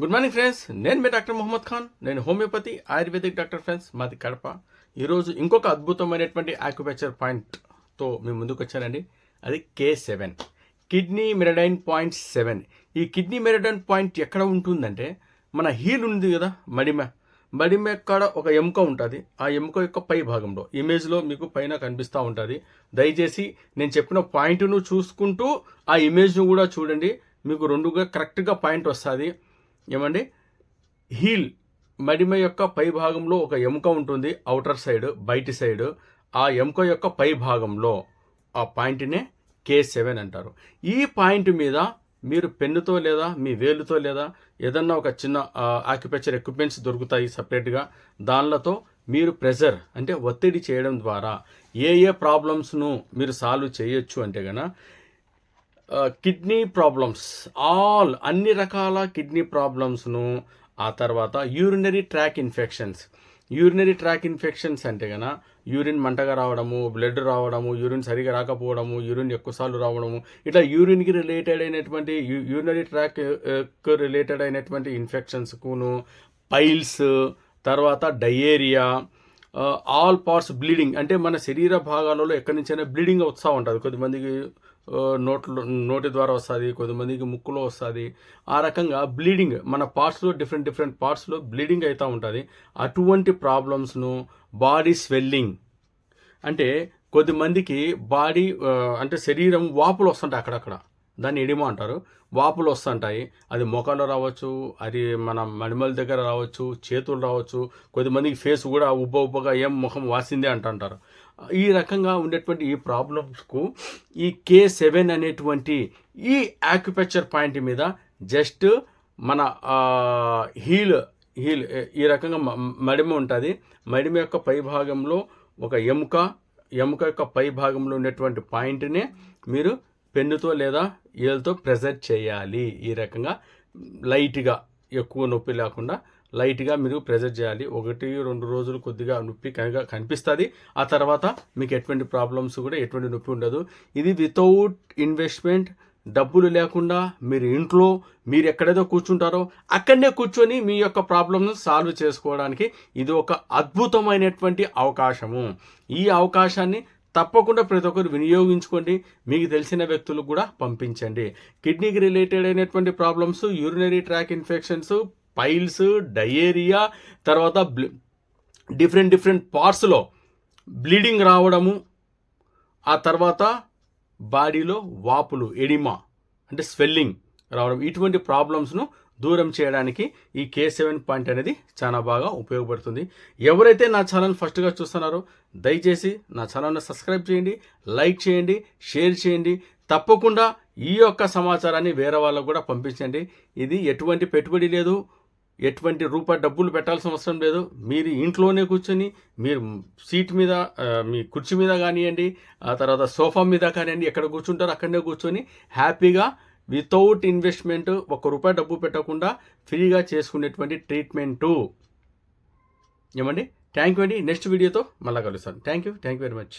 Good morning friends నేను మీ doctor Mohammed Khan. నేను homeopathy ayurvedic doctor friends మాది కడప. ఈరోజు ఇంకొక అద్భుతమైనటువంటి ఆక్యుపెక్చర్ పాయింట్తో మేము ముందుకు వచ్చానండి. అది K seven kidney meridian point seven ఈ కిడ్నీ మెరడైన్ పాయింట్ ఎక్కడ ఉంటుందంటే మన హీల్ ఉంది కదా మడిమ. మడిమ ఎక్కడ ఒక ఎముక ఉంటుంది. ఆ ఎముక యొక్క పై భాగంలో ఇమేజ్లో మీకు పైన కనిపిస్తూ ఉంటుంది. దయచేసి నేను చెప్పిన పాయింట్ను చూసుకుంటూ ఆ ఇమేజ్ను కూడా చూడండి. మీకు రెండుగా కరెక్ట్గా పాయింట్ వస్తుంది. ఏమండి? హీల్ మడిమ యొక్క పై భాగంలో ఒక ఎముక ఉంటుంది అవుటర్ సైడ్ బయటి సైడ్. ఆ ఎముక యొక్క పై భాగంలో ఆ పాయింట్నే కే సెవెన్ అంటారు. ఈ పాయింట్ మీద మీరు పెన్నుతో లేదా మీ వేలుతో లేదా ఏదన్నా ఒక చిన్న ఆక్యుపెక్చర్ ఎక్విప్మెంట్స్ దొరుకుతాయి సపరేట్గా. దానిలతో మీరు ప్రెజర్ అంటే ఒత్తిడి చేయడం ద్వారా ఏ ఏ ప్రాబ్లమ్స్ను మీరు సాల్వ్ చేయొచ్చు అంటే గన కిడ్నీ ప్రాబ్లమ్స్. ఆల్ అన్ని రకాల కిడ్నీ ప్రాబ్లమ్స్ను ఆ తర్వాత urinary tract infections. Urinary tract infections అంటే కన యూరిన్ మంటగా రావడము బ్లడ్ రావడము యూరిన్ సరిగా రాకపోవడము యూరిన్ ఎక్కువసార్లు రావడము ఇట్లా యూరిన్కి రిలేటెడ్ అయినటువంటి యూరినరీ ట్రాక్ రిలేటెడ్ అయినటువంటి ఇన్ఫెక్షన్స్కును పైల్స్ తర్వాత డయేరియా ఆల్ పార్ట్స్ బ్లీడింగ్. అంటే మన శరీర భాగాలలో ఎక్కడి నుంచైనా బ్లీడింగ్ వస్తూ ఉంటుంది. కొద్దిమందికి నోట్లో నోటి ద్వారా వస్తుంది కొంతమందికి ముక్కులో వస్తుంది. ఆ రకంగా బ్లీడింగ్ మన పార్ట్స్లో డిఫరెంట్ డిఫరెంట్ పార్ట్స్లో బ్లీడింగ్ అవుతూ ఉంటుంది. అటువంటి ప్రాబ్లమ్స్ను బాడీ స్వెల్లింగ్ అంటే కొద్దిమందికి బాడీ అంటే శరీరం వాపులు వస్తుంటాయి అక్కడక్కడ. దాన్ని ఎడిమ అంటారు. వాపులు వస్తుంటాయి. అది మొఖాలు రావచ్చు అది మన మడిమల దగ్గర రావచ్చు చేతులు రావచ్చు. కొద్దిమందికి ఫేస్ కూడా ఉబ్బ ఉబ్బగా ఏం ముఖం వాసిందే అంటుంటారు. ఈ రకంగా ఉండేటువంటి ఈ ప్రాబ్లమ్స్కు ఈ కే సెవెన్ అనేటువంటి ఈ యాక్యుపెక్చర్ పాయింట్ మీద జస్ట్ మన హీల్ హీల్ ఈ రకంగా మడిమ ఉంటుంది. మడిమ యొక్క పై భాగంలో ఒక ఎముక ఎముక యొక్క పై భాగంలో ఉన్నటువంటి పాయింట్నే మీరు పెన్నుతో లేదా ఏళ్ళతో ప్రెజర్ చేయాలి. ఈ రకంగా లైట్గా ఎక్కువ నొప్పి లేకుండా లైట్గా మీరు ప్రెజర్ చేయాలి. ఒకటి రెండు రోజులు కొద్దిగా నొప్పి కనుక కనిపిస్తుంది ఆ తర్వాత మీకు ఎటువంటి ప్రాబ్లమ్స్ కూడా ఎటువంటి నొప్పి ఉండదు. ఇది వితౌట్ ఇన్వెస్ట్మెంట్ డబ్బులు లేకుండా మీరు ఇంట్లో మీరు ఎక్కడేదో కూర్చుంటారో అక్కడనే కూర్చొని మీ యొక్క ప్రాబ్లమ్ను సాల్వ్ చేసుకోవడానికి ఇది ఒక అద్భుతమైనటువంటి అవకాశము. ఈ అవకాశాన్ని తప్పకుండా ప్రతి ఒక్కరు వినియోగించుకోండి. మీకు తెలిసిన వ్యక్తులకు కూడా పంపించండి. కిడ్నీకి రిలేటెడ్ అయినటువంటి problems urinary tract infections piles diarrhoea తర్వాత డిఫరెంట్ డిఫరెంట్ పార్ట్స్లో బ్లీడింగ్ రావడము ఆ తర్వాత బాడీలో వాపులు ఎడిమా అంటే స్వెల్లింగ్ రావడం ఇటువంటి ప్రాబ్లమ్స్ను దూరం చేయడానికి ఈ కే సెవెన్ పాయింట్ అనేది చాలా బాగా ఉపయోగపడుతుంది. ఎవరైతే నా ఛానల్ ఫస్ట్గా చూస్తున్నారో దయచేసి నా ఛానల్ని సబ్స్క్రైబ్ చేయండి లైక్ చేయండి షేర్ చేయండి. తప్పకుండా ఈ యొక్క సమాచారాన్ని వేరే వాళ్ళకు కూడా పంపించండి. ఇది ఎటువంటి పెట్టుబడి లేదు ఎటువంటి రూపాయి డబ్బులు పెట్టాల్సిన అవసరం లేదు. మీరు ఇంట్లోనే కూర్చొని మీరు సీట్ మీద మీ కుర్చీ మీద కానివ్వండి ఆ తర్వాత సోఫా మీద కానివ్వండి ఎక్కడ కూర్చుంటారో అక్కడనే కూర్చొని హ్యాపీగా వితౌట్ ఇన్వెస్ట్మెంట్ ఒక రూపాయి డబ్బు పెట్టకుండా ఫ్రీగా చేసుకునేటువంటి ట్రీట్మెంటు ఏమండి? థ్యాంక్ యూ అండి. నెక్స్ట్ వీడియోతో మళ్ళీ కలుస్తాను thank you thank you very much